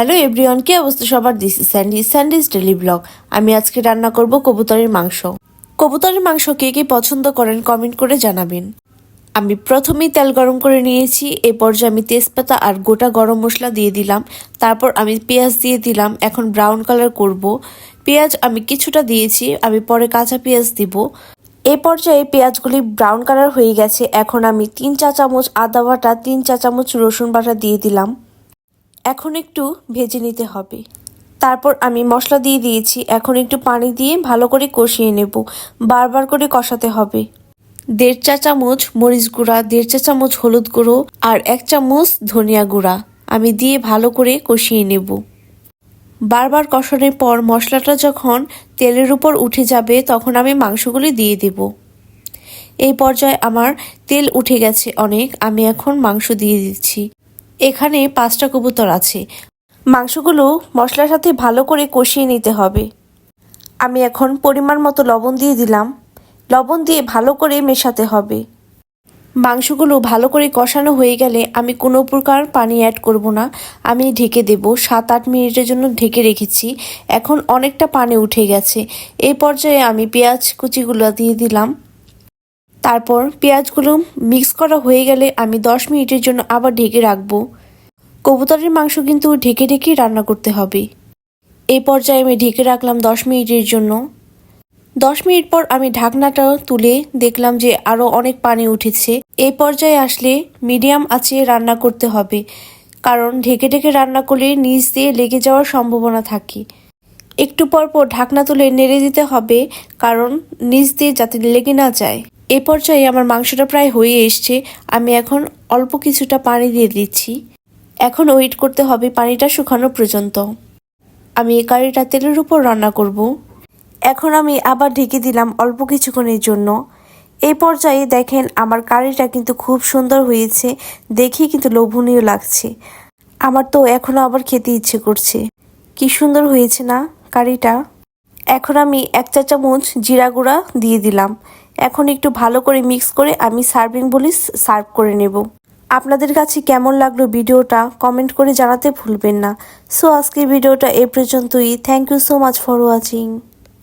Hello everyone কি অবস্থা সবার? This Sandy Sandy's daily blog আমি আজকে রান্না করব কবুতরের মাংস। কবুতরের মাংস কে কে পছন্দ করেন কমেন্ট করে জানাবেন। আমি প্রথমেই তেল গরম করে নিয়েছি, এ পর্যায়ে আমি তেজপাতা আর গোটা গরম মশলা দিয়ে দিলাম। তারপর আমি পেঁয়াজ দিয়ে দিলাম, এখন ব্রাউন কালার করব। পেঁয়াজ আমি কিছুটা দিয়েছি, আমি পরে কাঁচা পেঁয়াজ দিব। এ পর্যায়ে পেঁয়াজগুলি ব্রাউন কালার হয়ে গেছে, এখন আমি তিন চা চামচ আদা বাটা, তিন চা চামচ রসুন বাটা দিয়ে দিলাম। এখন একটু ভেজে নিতে হবে। তারপর আমি মশলা দিয়ে দিয়েছি। এখন একটু পানি দিয়ে ভালো করে কষিয়ে নেব। বারবার করে কষাতে হবে। দেড় চা চামচ মরিচ গুঁড়া, দেড় চা চামচ হলুদ গুঁড়ো আর এক চামচ ধনিয়া গুঁড়া আমি দিয়ে ভালো করে কষিয়ে নেব। বারবার কষানোর পর মশলাটা যখন তেলের উপর উঠে যাবে তখন আমি মাংসগুলি দিয়ে দেব। এই পর্যায়ে আমার তেল উঠে গেছে অনেক। আমি এখন মাংস দিয়ে দিচ্ছি। এখানে পাঁচটা কবুতর আছে। মাংসগুলো মশলার সাথে ভালো করে কষিয়ে নিতে হবে। আমি এখন পরিমাণ মতো লবণ দিয়ে দিলাম। লবণ দিয়ে ভালো করে মেশাতে হবে। মাংসগুলো ভালো করে কষানো হয়ে গেলে আমি কোনো প্রকার পানি অ্যাড করব না। আমি ঢেকে দেব। সাত আট মিনিটের জন্য ঢেকে রেখেছি। এখন অনেকটা পানি উঠে গেছে। এই পর্যায়ে আমি পেঁয়াজ কুচিগুলো দিয়ে দিলাম। তারপর পেঁয়াজগুলো মিক্স করা হয়ে গেলে আমি দশ মিনিটের জন্য আবার ঢেকে রাখব। কবুতরের মাংস কিন্তু ঢেকে ঢেকেই রান্না করতে হবে। এই পর্যায়ে আমি ঢেকে রাখলাম দশ মিনিটের জন্য। দশ মিনিট পর আমি ঢাকনাটা তুলে দেখলাম যে আরও অনেক পানি উঠেছে। এই পর্যায়ে আসলে মিডিয়াম আঁচে রান্না করতে হবে, কারণ ঢেকে ঢেকে রান্না করলে নিচ দিয়ে লেগে যাওয়ার সম্ভাবনা থাকে। একটু পর পর ঢাকনা তুলে নেড়ে দিতে হবে, কারণ নিচ দিয়ে যাতে লেগে না যায়। এ পর্যায়ে আমার মাংসটা প্রায় হয়ে এসছে। আমি এখন অল্প কিছুটা পানি দিয়ে দিচ্ছি। এখন ওয়েট করতে হবে পানিটা শুকানো পর্যন্ত। আমি এই কারিটা তেলের উপর রান্না করব। এখন আমি আবার ঢেকে দিলাম অল্প কিছুক্ষণের জন্য। এই পর্যায়ে দেখেন আমার কারিটা কিন্তু খুব সুন্দর হয়েছে। দেখে কিন্তু লোভনীয় লাগছে। আমার তো এখনও আবার খেতে ইচ্ছে করছে। কি সুন্দর হয়েছে না কারিটা। এখন আমি এক চা চামচ জিরা গুঁড়া দিয়ে দিলাম। এখন একটু ভালো করে মিক্স করে আমি সার্ভিং বলি সার্ভ করে নেব। আপনাদের কাছে কেমন লাগল ভিডিওটা কমেন্ট করে জানাতে ভুলবেন না। সো আজকে ভিডিওটা এ পর্যন্তই। Thank you so much for watching